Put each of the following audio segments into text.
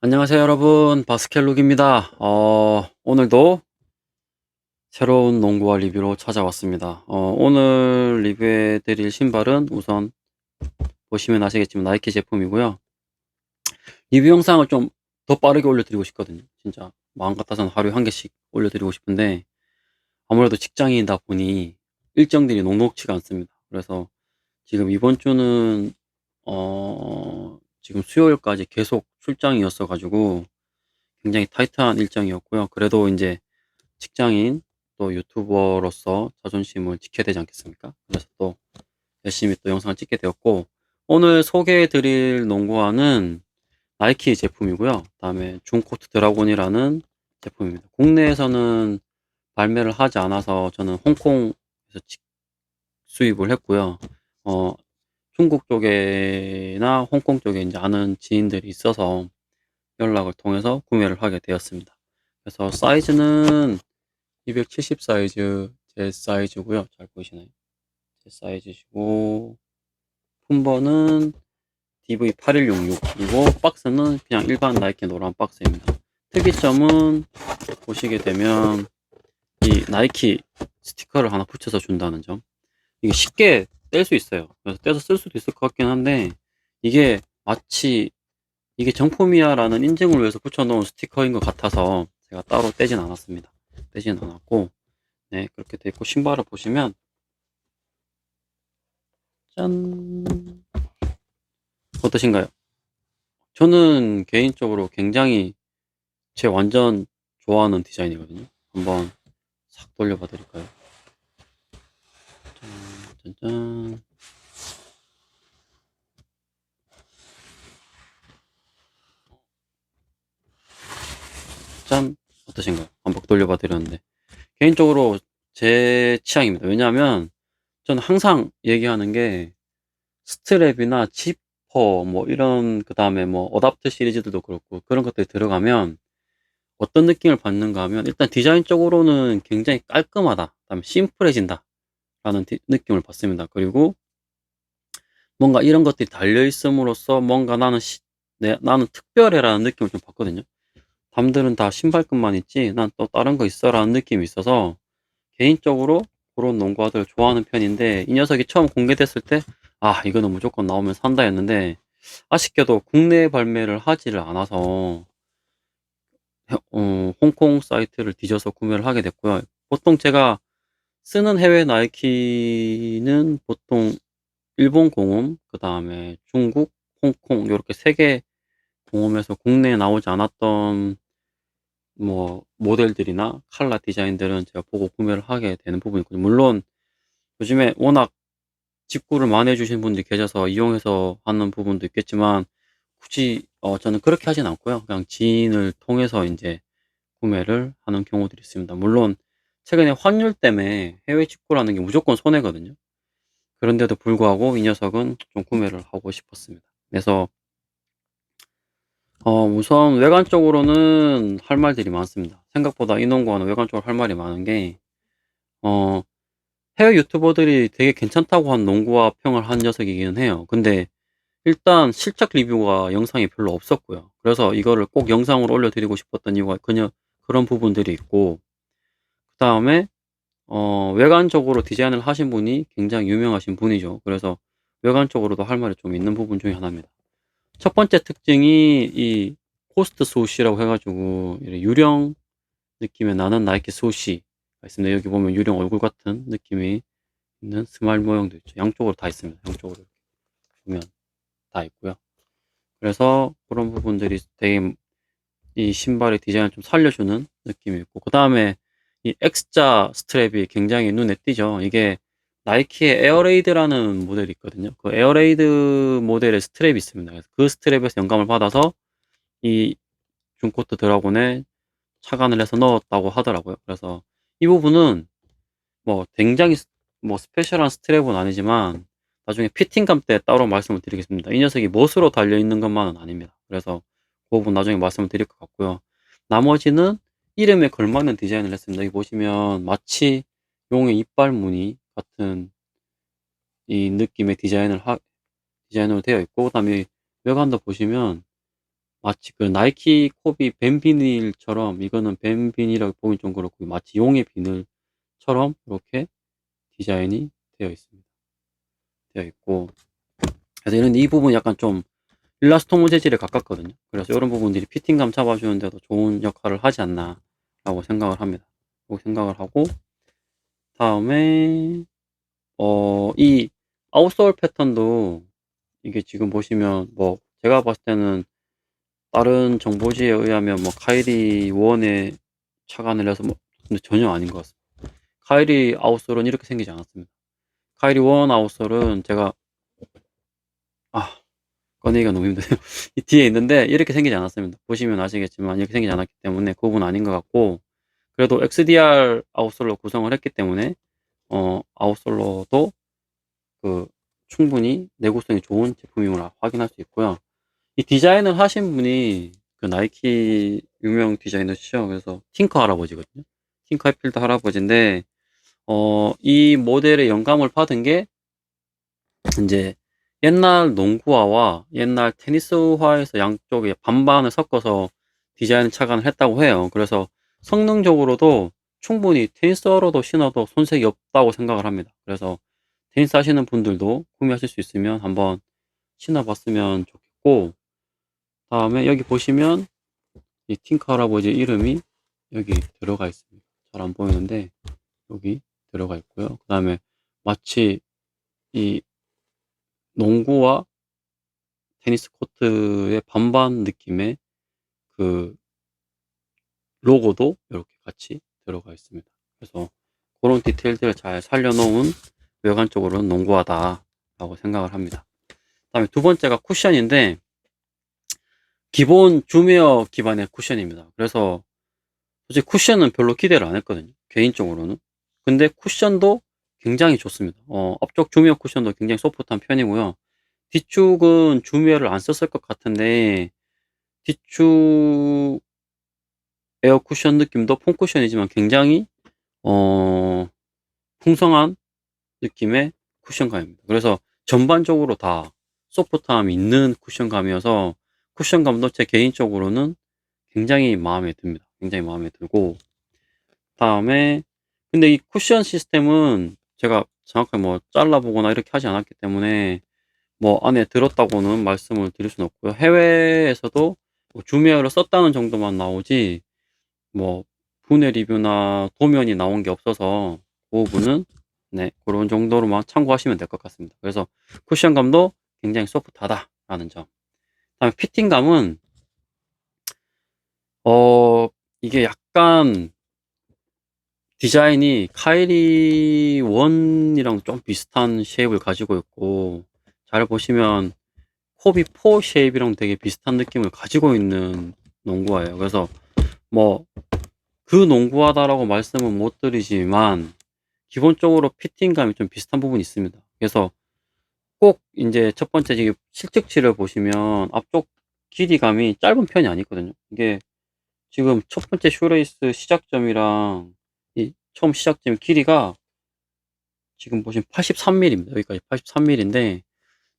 안녕하세요 여러분. 바스켈룩입니다. 어, 오늘도 새로운 농구와 리뷰로 찾아왔습니다. 어, 오늘 리뷰해 드릴 신발은 우선 보시면 아시겠지만 나이키 제품이고요. 리뷰 영상을 좀 더 빠르게 올려드리고 싶거든요. 진짜 마음 같아서는 하루에 한 개씩 올려드리고 싶은데 아무래도 직장인이다 보니 일정들이 녹록치가 않습니다. 그래서 지금 이번 주는 어, 지금 수요일까지 계속 출장이었어 가지고 굉장히 타이트한 일정이었고요. 그래도 이제 직장인 또 유튜버로서 자존심을 지켜야 되지 않겠습니까? 그래서 또 열심히 또 영상을 찍게 되었고 오늘 소개해 드릴 농구화는 나이키 제품이고요. 그다음에 중코트 드라곤이라는 제품입니다. 국내에서는 발매를 하지 않아서 저는 홍콩에서 직- 수입을 했고요. 어, 중국 쪽에나 홍콩 쪽에 이제 아는 지인들이 있어서 연락을 통해서 구매를 하게 되었습니다. 그래서 사이즈는 270 사이즈 제 사이즈고요. 잘 보이시나요? 제 사이즈시고 품번은 DV8166 그리고 박스는 그냥 일반 나이키 노란 박스입니다. 특이점은 보시게 되면 이 나이키 스티커를 하나 붙여서 준다는 점. 이게 쉽게 뗄 수 있어요. 그래서 떼서 쓸 수도 있을 것 같긴 한데 이게 마치 이게 정품이야라는 인증을 위해서 붙여놓은 스티커인 것 같아서 제가 따로 떼진 않았습니다. 떼진 않았고 네 그렇게 돼 있고 신발을 보시면 짠 어떠신가요? 저는 개인적으로 굉장히 제 완전 좋아하는 디자인이거든요. 한번 싹 돌려봐 드릴까요? 짠, 짠. 짠 어떠신가요? 한번 돌려봐 드렸는데 개인적으로 제 취향입니다. 왜냐하면 저는 항상 얘기하는 게 스트랩이나 지퍼 뭐 이런 그 다음에 뭐 어답터 시리즈들도 그렇고 그런 것들이 들어가면 어떤 느낌을 받는가 하면 일단 디자인적으로는 굉장히 깔끔하다. 그다음에 심플해진다. 라는 디- 느낌을 받습니다. 그리고 뭔가 이런 것들이 달려 있음으로써 뭔가 나는 시- 내, 나는 특별해라는 느낌을 좀 받거든요. 남들은 다 신발끈만 있지 난 또 다른 거 있어라는 느낌이 있어서 개인적으로 그런 농구화들 좋아하는 편인데 이 녀석이 처음 공개됐을 때 아 이거는 무조건 나오면 산다 했는데 아쉽게도 국내 발매를 하지를 않아서 어, 홍콩 사이트를 뒤져서 구매를 하게 됐고요. 보통 제가 쓰는 해외 나이키는 보통 일본 공홈, 그 다음에 중국, 홍콩 이렇게 세 개 공홈에서 국내에 나오지 않았던 뭐 모델들이나 컬러 디자인들은 제가 보고 구매를 하게 되는 부분이거든요. 물론 요즘에 워낙 직구를 많이 해주신 분들이 계셔서 이용해서 하는 부분도 있겠지만 굳이 어, 저는 그렇게 하진 않고요. 그냥 지인을 통해서 이제 구매를 하는 경우들이 있습니다. 물론 최근에 환율 때문에 해외 직구라는 게 무조건 손해거든요. 그런데도 불구하고 이 녀석은 좀 구매를 하고 싶었습니다. 그래서 어, 우선 외관적으로는 할 말들이 많습니다. 생각보다 이 농구화는 외관적으로 할 말이 많은 게 어, 해외 유튜버들이 되게 괜찮다고 한 농구화 평을 한 녀석이기는 해요. 근데 일단 실적 리뷰가 영상이 별로 없었고요. 그래서 이거를 꼭 영상으로 올려드리고 싶었던 이유가 그냥 그런 부분들이 있고 그 다음에 어, 외관적으로 디자인을 하신 분이 굉장히 유명하신 분이죠. 그래서 외관적으로도 할 말이 좀 있는 부분 중에 하나입니다. 첫 번째 특징이 이 코스트 소시라고 해가지고 유령 느낌의 나는 나이키 소시가 있습니다. 여기 보면 유령 얼굴 같은 느낌이 있는 스마일 모형도 있죠. 양쪽으로 다 있습니다. 양쪽으로 보면 다 있고요. 그래서 그런 부분들이 되게 이 신발의 디자인을 좀 살려주는 느낌이 있고 그 다음에 이 X자 스트랩이 굉장히 눈에 띄죠. 이게 나이키의 에어레이드라는 모델이 있거든요. 그 에어레이드 모델의 스트랩이 있습니다. 그래서 그 스트랩에서 영감을 받아서 이 중코트 드라곤에 착안을 해서 넣었다고 하더라고요. 그래서 이 부분은 뭐 굉장히 스- 뭐 스페셜한 스트랩은 아니지만 나중에 피팅감 때 따로 말씀을 드리겠습니다. 이 녀석이 멋으로 달려 있는 것만은 아닙니다. 그래서 그 부분 나중에 말씀을 드릴 것 같고요. 나머지는 이름에 걸맞는 디자인을 했습니다. 여기 보시면 마치 용의 이빨 무늬 같은 이 느낌의 디자인을 하, 디자인으로 되어 있고, 그 다음에 외관도 보시면 마치 그 나이키 코비 뱀 비닐처럼 이거는 뱀 비닐이라고 보기 좀 그렇고 마치 용의 비늘처럼 이렇게 디자인이 되어 있습니다. 되어 있고 그래서 이런 이 부분 약간 좀 일라스토모 재질에 가깝거든요. 그래서 이런 부분들이 피팅감 잡아주는데도 좋은 역할을 하지 않나 라고 생각을 합니다. 라고 생각을 하고 다음에 어, 이 아웃솔 패턴도 이게 지금 보시면 뭐 제가 봤을 때는 다른 정보지에 의하면 뭐 카이리 원에 착안을 해서 뭐 근데 전혀 아닌 것 같습니다. 카이리 아웃솔은 이렇게 생기지 않았습니다. 카이리 원 아웃솔은 제가 아 꺼내기가 너무 힘드네요. 이 뒤에 있는데 이렇게 생기지 않았습니다. 보시면 아시겠지만 이렇게 생기지 않았기 때문에 그 부분 아닌 것 같고 그래도 XDR 아웃솔로 구성을 했기 때문에 어 아웃솔로도 그 충분히 내구성이 좋은 제품임을 확인할 수 있고요. 이 디자인을 하신 분이 그 나이키 유명 디자이너시죠. 그래서 팅커 할아버지거든요. 팅커 해필드 할아버지인데 어, 이 모델의 영감을 받은 게 이제 옛날 농구화와 옛날 테니스화에서 양쪽에 반반을 섞어서 디자인 착안을 했다고 해요. 그래서 성능적으로도 충분히 테니스화로도 신어도 손색이 없다고 생각을 합니다. 그래서 테니스 하시는 분들도 구매하실 수 있으면 한번 신어봤으면 좋겠고 다음에 여기 보시면 이 팅커 할아버지 이름이 여기 들어가 있습니다. 잘 안 보이는데 여기 들어가 있고요. 그 다음에 마치 이 농구와 테니스 코트의 반반 느낌의 그 로고도 이렇게 같이 들어가 있습니다. 그래서 그런 디테일들을 잘 살려놓은 외관적으로는 농구하다라고 생각을 합니다. 다음에 두 번째가 쿠션인데 기본 줌웨어 기반의 쿠션입니다. 그래서 솔직히 쿠션은 별로 기대를 안 했거든요. 개인적으로는. 근데 쿠션도 굉장히 좋습니다. 어, 앞쪽 줌웨어 쿠션도 굉장히 소프트한 편이고요. 뒤축은 줌웨어를 안 썼을 것 같은데 뒤축 에어 쿠션 느낌도 폼 쿠션이지만 굉장히 어, 풍성한 느낌의 쿠션감입니다. 그래서 전반적으로 다 소프트함이 있는 쿠션감이어서 쿠션감도 제 개인적으로는 굉장히 마음에 듭니다. 굉장히 마음에 들고 다음에 근데 이 쿠션 시스템은 제가 정확하게 뭐 잘라보거나 이렇게 하지 않았기 때문에 뭐 안에 들었다고는 말씀을 드릴 수는 없고요. 해외에서도 뭐 줌웨어를 썼다는 정도만 나오지 뭐 분해 리뷰나 도면이 나온 게 없어서 그 부분은 네 그런 정도로만 참고하시면 될 것 같습니다. 그래서 쿠션감도 굉장히 소프트하다라는 점. 다음에 피팅감은 어 이게 약간 디자인이 카이리 원이랑 좀 비슷한 쉐입을 가지고 있고 잘 보시면 코비 4 쉐입이랑 되게 비슷한 느낌을 가지고 있는 농구화예요. 그래서 뭐 그 농구화다라고 말씀은 못 드리지만 기본적으로 피팅감이 좀 비슷한 부분이 있습니다. 그래서 꼭 이제 첫 번째 실측치를 보시면 앞쪽 길이감이 짧은 편이 아니거든요. 이게 지금 첫 번째 슈레이스 시작점이랑 이 처음 시작점 길이가 지금 보시면 83mm입니다. 여기까지 83mm인데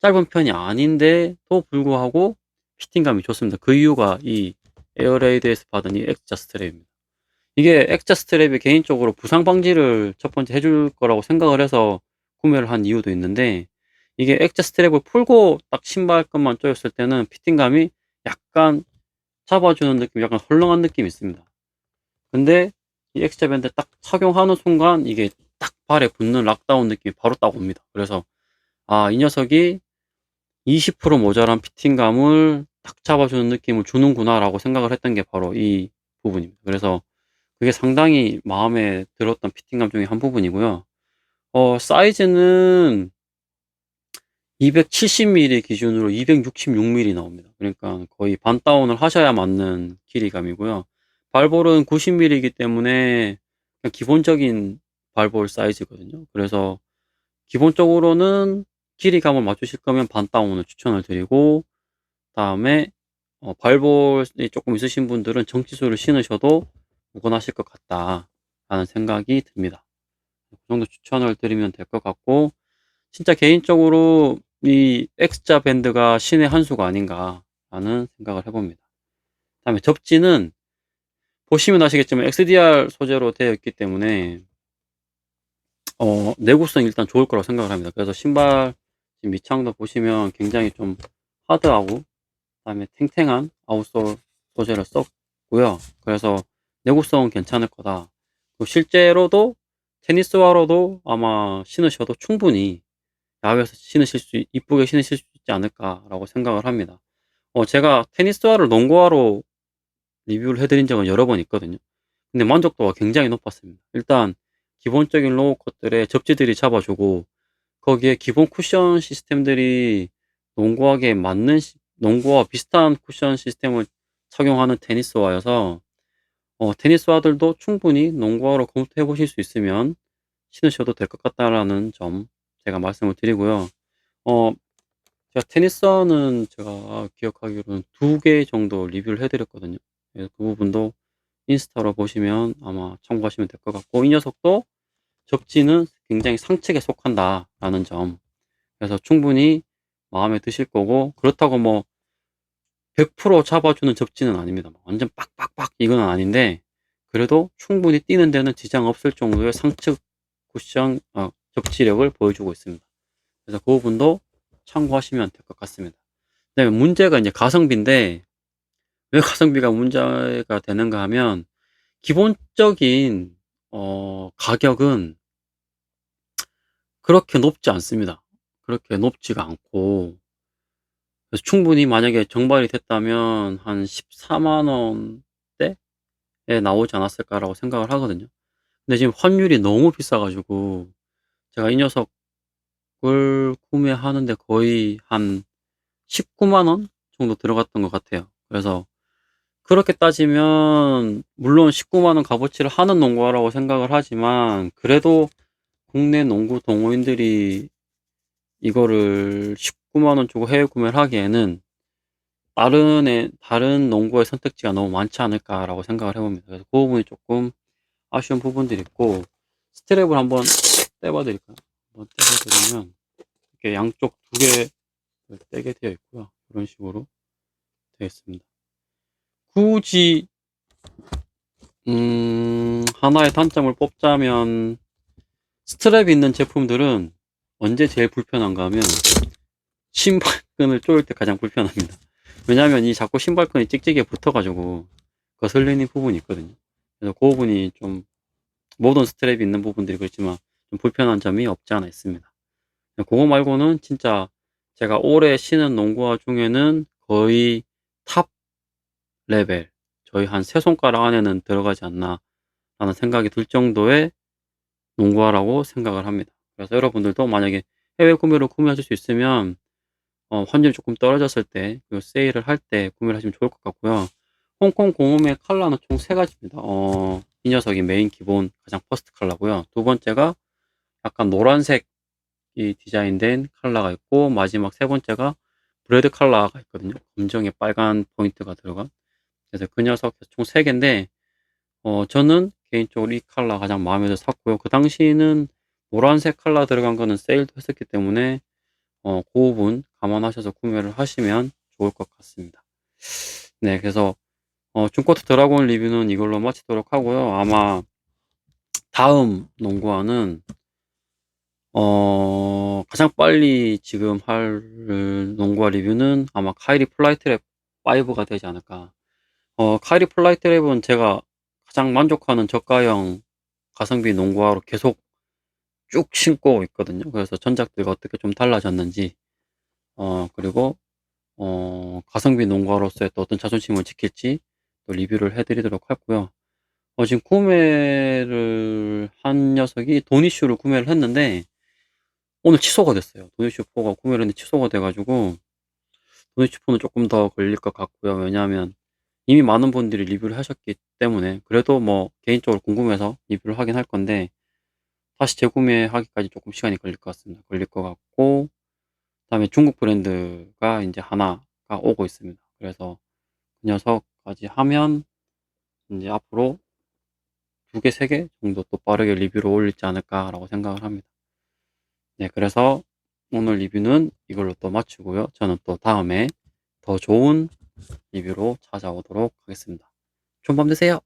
짧은 편이 아닌데도 불구하고 피팅감이 좋습니다. 그 이유가 이 에어레이드에서 받은 이 액자 스트랩입니다. 이게 액자 스트랩이 개인적으로 부상 방지를 첫 번째 해줄 거라고 생각을 해서 구매를 한 이유도 있는데 이게 액자 스트랩을 풀고 딱 신발끈만 조였을 때는 피팅감이 약간 잡아주는 느낌, 약간 헐렁한 느낌이 있습니다. 근데 이 액자 밴드 딱 착용하는 순간 이게 딱 발에 붙는 락다운 느낌이 바로 딱 옵니다. 그래서 아, 이 녀석이 20% 모자란 피팅감을 딱 잡아주는 느낌을 주는구나라고 생각을 했던 게 바로 이 부분입니다. 그래서 그게 상당히 마음에 들었던 피팅감 중에 한 부분이고요. 어, 사이즈는 270mm 기준으로 266mm 나옵니다. 그러니까 거의 반 다운을 하셔야 맞는 길이감이고요. 발볼은 90mm이기 때문에 그냥 기본적인 발볼 사이즈거든요. 그래서 기본적으로는 길이감을 맞추실 거면 반 다운을 추천을 드리고 다음에 어, 발볼이 조금 있으신 분들은 정치수를 신으셔도 무관하실 것 같다 라는 생각이 듭니다. 그 정도 추천을 드리면 될 것 같고 진짜 개인적으로 이 X자 밴드가 신의 한 수가 아닌가 라는 생각을 해봅니다. 다음에 접지는 보시면 아시겠지만 XDR 소재로 되어 있기 때문에 어, 내구성이 일단 좋을 거라고 생각을 합니다. 그래서 신발 밑창도 보시면 굉장히 좀 하드하고 그다음에 탱탱한 아웃솔 소재를 썼고요. 그래서 내구성은 괜찮을 거다. 실제로도 테니스화로도 아마 신으셔도 충분히 야외에서 신으실 수 이쁘게 신으실 수 있지 않을까라고 생각을 합니다. 어, 제가 테니스화를 농구화로 리뷰를 해드린 적은 여러 번 있거든요. 근데 만족도가 굉장히 높았습니다. 일단 기본적인 로우 컷들의 접지들이 잡아주고 거기에 기본 쿠션 시스템들이 농구화에 맞는 시- 농구와 비슷한 쿠션 시스템을 착용하는 테니스화여서 어, 테니스화들도 충분히 농구화로 검토해 보실 수 있으면 신으셔도 될 것 같다라는 점 제가 말씀을 드리고요. 어, 제가 테니스화는 제가 기억하기로는 두 개 정도 리뷰를 해드렸거든요. 그 부분도 인스타로 보시면 아마 참고하시면 될 것 같고 이 녀석도 접지는 굉장히 상측에 속한다 라는 점. 그래서 충분히 마음에 드실 거고 그렇다고 뭐 100% 잡아주는 접지는 아닙니다. 뭐 완전 빡빡빡 이건 아닌데 그래도 충분히 뛰는 데는 지장 없을 정도의 상측 쿠션 어, 접지력을 보여주고 있습니다. 그래서 그 부분도 참고하시면 될 것 같습니다. 그다음에 문제가 이제 가성비인데 왜 가성비가 문제가 되는가 하면 기본적인 어, 가격은 그렇게 높지 않습니다. 그렇게 높지가 않고 그래서 충분히 만약에 정발이 됐다면 한 14만 원대에 나오지 않았을까라고 생각을 하거든요. 근데 지금 환율이 너무 비싸가지고 제가 이 녀석을 구매하는데 거의 한 19만 원 정도 들어갔던 것 같아요. 그래서 그렇게 따지면 물론 19만 원 값어치를 하는 농구화라고 생각을 하지만 그래도 국내 농구 동호인들이 이거를 19만 원 주고 해외 구매를 하기에는 다른 애, 다른 농구의 선택지가 너무 많지 않을까라고 생각을 해봅니다. 그래서 그 부분이 조금 아쉬운 부분들이 있고 스트랩을 한번 떼봐 드릴까요? 한번 떼봐 드리면 이렇게 양쪽 두개 떼게 되어 있고요. 이런 식으로 되어 있습니다. 굳이 음, 하나의 단점을 뽑자면 스트랩이 있는 제품들은 언제 제일 불편한가 하면 신발끈을 조일 때 가장 불편합니다. 왜냐하면 이 자꾸 신발끈이 찍찍이에 붙어가지고 거슬리는 부분이 있거든요. 그래서 그 부분이 좀 모든 스트랩이 있는 부분들이 그렇지만 좀 불편한 점이 없지 않아 있습니다. 그거 말고는 진짜 제가 올해 신은 농구화 중에는 거의 탑 레벨 저희 한 세 손가락 안에는 들어가지 않나 라는 생각이 들 정도의 농구화라고 생각을 합니다. 그래서 여러분들도 만약에 해외 구매로 구매하실 수 있으면 어, 환율이 조금 떨어졌을 때, 그 세일을 할 때 구매를 하시면 좋을 것 같고요. 홍콩 공홈의 컬러는 총 세 가지입니다. 어, 이 녀석이 메인 기본 가장 퍼스트 컬러고요. 두 번째가 약간 노란색 이 디자인된 컬러가 있고, 마지막 세 번째가 브레드 컬러가 있거든요. 검정에 빨간 포인트가 들어간. 그래서 그 녀석 총세 개인데, 어, 저는 개인적으로 이 컬러 가장 마음에 들어 샀고요. 그 당시는 노란색 컬러 들어간 거는 세일도 했었기 때문에 어, 그 부분 감안하셔서 구매를 하시면 좋을 것 같습니다. 네, 그래서 어, 중코트 드라곤 리뷰는 이걸로 마치도록 하고요. 아마 다음 농구화는 어, 가장 빨리 지금 할 농구화 리뷰는 아마 카이리 플라이트랩 5가 되지 않을까. 어, 카이리 플라이트랩은 제가 가장 만족하는 저가형 가성비 농구화로 계속 쭉 신고 있거든요. 그래서 전작들과 어떻게 좀 달라졌는지, 어, 그리고, 어, 가성비 농구화로서의 또 어떤 자존심을 지킬지 또 리뷰를 해드리도록 하고요. 어, 지금 구매를 한 녀석이 도니슈를 구매를 했는데, 오늘 취소가 됐어요. 도니슈 4가 구매를 했는데 취소가 돼가지고, 도니슈 4는 조금 더 걸릴 것 같고요. 왜냐하면 이미 많은 분들이 리뷰를 하셨기 때문에, 그래도 뭐 개인적으로 궁금해서 리뷰를 하긴 할 건데, 다시 재구매하기까지 조금 시간이 걸릴 것 같습니다. 걸릴 것 같고, 그다음에 중국 브랜드가 이제 하나가 오고 있습니다. 그래서 그 녀석까지 하면 이제 앞으로 두 개, 세 개 정도 또 빠르게 리뷰를 올리지 않을까라고 생각을 합니다. 네, 그래서 오늘 리뷰는 이걸로 또 마치고요. 저는 또 다음에 더 좋은 리뷰로 찾아오도록 하겠습니다. 좋은 밤 되세요.